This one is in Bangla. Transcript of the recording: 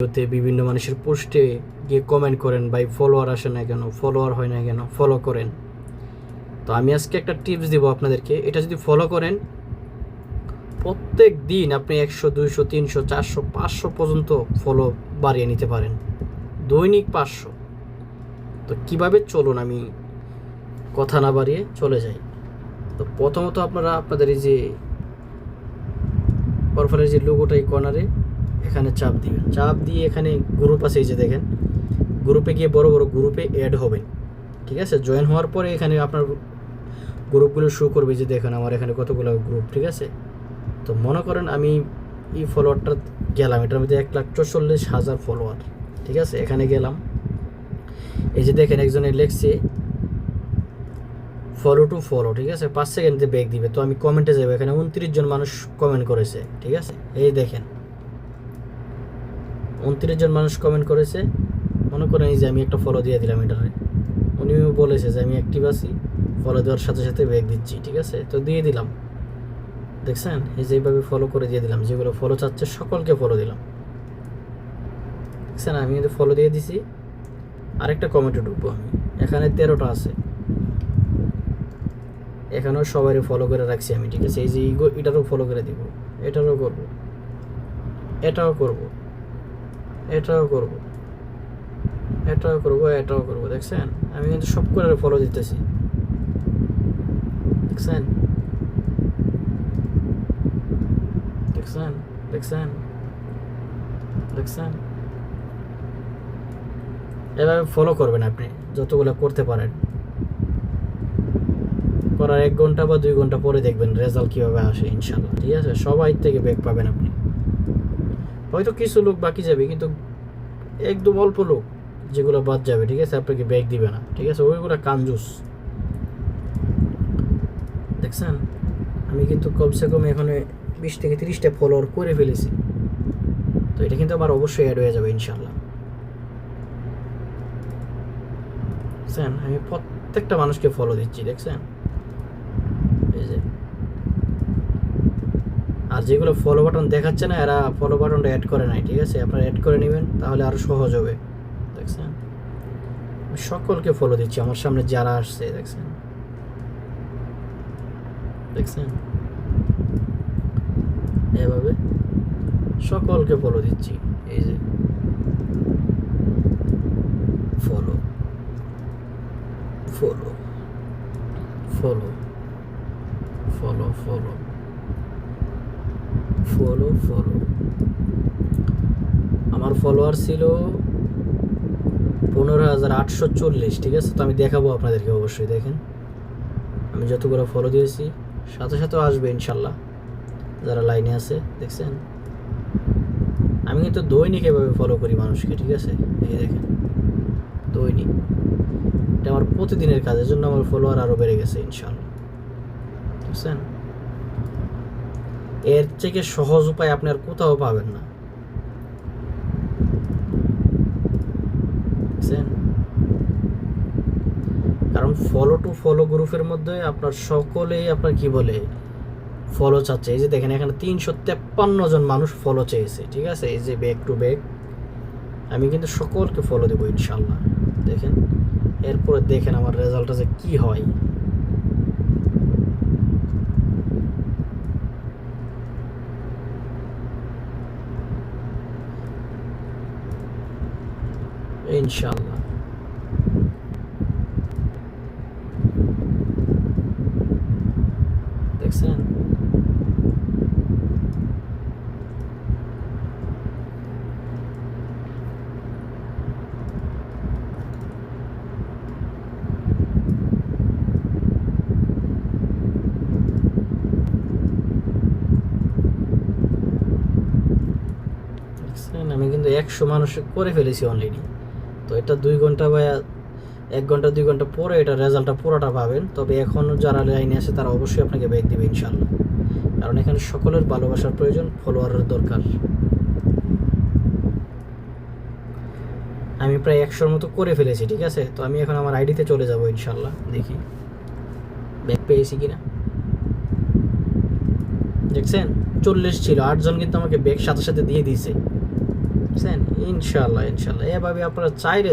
ভিডিওতে বিভিন্ন মানুষের পোস্টে গিয়ে কমেন্ট করেন, ভাই ফলোয়ার আসে না কেন? ফলোয়ার হয় না কেন? ফলো করেন। তো আমি আজকে একটা টিপস দিব আপনাদেরকে। এটা যদি ফলো করেন প্রত্যেক দিন আপনি একশো, দুইশো, তিনশো, চারশো, পাঁচশো পর্যন্ত ফলো বাড়িয়ে নিতে পারেন। দৈনিক পাঁচশো। তো কীভাবে চলুন আমি কথা না বাড়িয়ে চলে যাই। তো প্রথমত আপনারা আপনাদের এই যে প্রোফাইলের যে লোগোটা এই কর্নারে এখানে চাপ দিবেন। চাপ দিয়ে এখানে গ্রুপ আছে এই যে দেখেন। গ্রুপে গিয়ে বড় বড় গ্রুপে অ্যাড হবেন। ঠিক আছে? জয়েন হওয়ার পরে এখানে আপনার গ্রুপগুলো শো করবে যে দেখেন আমার এখানে কতগুলো গ্রুপ ঠিক আছে? তো মনে করেন আমি এই ফলোয়ারটা গেলাম। এটার মধ্যে এক লাখ চল্লিশ হাজার ফলোয়ার ঠিক আছে? এখানে গেলাম। এই যে দেখেন একজনে লেখছে ফলো টু ফলো ঠিক আছে? পাঁচ সেকেন্ডে ব্যাক দিবে। তো আমি কমেন্টে যাব। এখানে উনত্রিশ জন মানুষ কমেন্ট করেছে, ঠিক আছে? এই দেখেন। উনত্রিশ জন মানুষ কমেন্ট করেছে। মনে করেন যে আমি একটা ফলো দিয়ে দিলাম এটারে। উনিও বলেছে যে আমি অ্যাক্টিভ আছি ফলো দেওয়ার সাথে সাথে ব্যাক দিচ্ছি, ঠিক আছে? তো দিয়ে দিলাম। দেখছেন? এই যে এইভাবে ফলো করে দিয়ে দিলাম। যেগুলো ফলো চাচ্ছে, সকলকে ফলো দিলাম। দেখছেন? আমি কিন্তু ফলো দিয়ে দিছি। আরেকটা কমেন্টে ঢুকবো আমি। এখানে তেরোটা আছে। এখানেও সবারই ফলো করে রাখছি আমি, ঠিক আছে? এই যে এটারও ফলো করে দিব। এটারও করব। এটাও করব। এটাও করব। এটাও করব এটাও করব, দেখছেন? আমি কিন্তু সব করে ফলো দিতেছি। দেখছেন? দেখছেন? দেখছেন? দেখছেন? এভাবে ফলো করবেন আপনি, যতগুলো করতে পারেন। করার এক ঘণ্টা বা দুই ঘণ্টা পরে দেখবেন রেজাল্ট কীভাবে আসে ইনশাল্লাহ ঠিক আছে? সবাই থেকে ব্যাক পাবেন আপনি। হয়তো কিছু লোক বাকি যাবে, কিন্তু একদম অল্প লোক যেগুলো বাদ যাবে, ঠিক আছে? আপনাকে ব্যাগ দিবে না, ঠিক আছে? ওইগুলো কাঞ্জুস দেখছেন? আমি কিন্তু কমসে কম এখানে বিশ থেকে তিরিশটা ফলোয়ার করে ফেলেছি। তো এটা কিন্তু আমার অবশ্যই অ্যাড হয়ে যাবে ইনশাল্লাহ আমি প্রত্যেকটা মানুষকে ফলো দিচ্ছি, দেখছেন? এই যে আর যেগুলো ফলো বাটন দেখাচ্ছে না, এরা ফলো বাটনটা অ্যাড করে নাই, ঠিক আছে? আপনারা অ্যাড করে নেবেন, তাহলে আরও সহজ হবে, দেখছেন? সকলকে ফলো দিচ্ছি, আমার সামনে যারা আসছে, দেখছেন? দেখছেন? এভাবে সকলকে ফলো দিচ্ছি, এই যে। Follow follow follow follow follow follow follow আমার ফলোয়ার ছিল পনেরো হাজার আটশো চল্লিশ, ঠিক আছে? তো আমি দেখাবো আপনাদেরকে অবশ্যই, দেখেন। আমি যতগুলো ফলো দিয়েছি, সাথে সাথে আসবে ইনশাল্লাহ, যারা লাইনে আছে, দেখছেন? আমি কিন্তু দৈনিক এভাবে ফলো করি মানুষকে, ঠিক আছে? এই দেখেন, দৈনিক। এটা আমার প্রতিদিনের কাজের জন্য আমার ফলোয়ার আরও বেড়ে গেছে ইনশাল্লাহ বুঝছেন এর থেকে সহজ উপায় আপনি আর কোথাও পাবেন না। কারণ ফলো টু ফলো গ্রুপের মধ্যে আপনার সকলেই আপনার কি বলে ফলো চাচ্ছে। এই যে দেখেন, এখানে তিনশো তেপ্পান্ন জন মানুষ ফলো চেয়েছে, ঠিক আছে? এই যে ব্যাক টু ব্যাক আমি কিন্তু সকলকে ফলো দেবো ইনশাল্লাহ দেখেন? এরপরে দেখেন আমার রেজাল্টটা যে কি হয়। ইনশাল্লাহ দেখছেন আমি কিন্তু একশো মানুষ করে ফেলেছি অলরেডি তো এটা দুই ঘণ্টা বা এক ঘণ্টা, দুই ঘণ্টা পরে এটা রেজাল্টটা পুরোটা পাবেন। তবে এখন যারা লাইনে আছে, তারা অবশ্যই আপনাকে ব্যাগ দেবে ইনশাল্লাহ কারণ এখানে সকলের ভালোবাসার প্রয়োজন, ফলোয়ারের দরকার। আমি প্রায় একশোর মতো করে ফেলেছি, ঠিক আছে? তো আমি এখন আমার আইডিতে চলে যাব ইনশাল্লাহ দেখি। ব্যাগ পেয়েছি কিনা? দেখছেন? চল্লিশ ছিল, আটজন কিন্তু আমাকে ব্যাগ সাথে সাথে দিয়ে দিয়েছে। বুঝছেন ইনশাল্লাহ ইনশাল্লাহ। এভাবে আপনারা চাইলে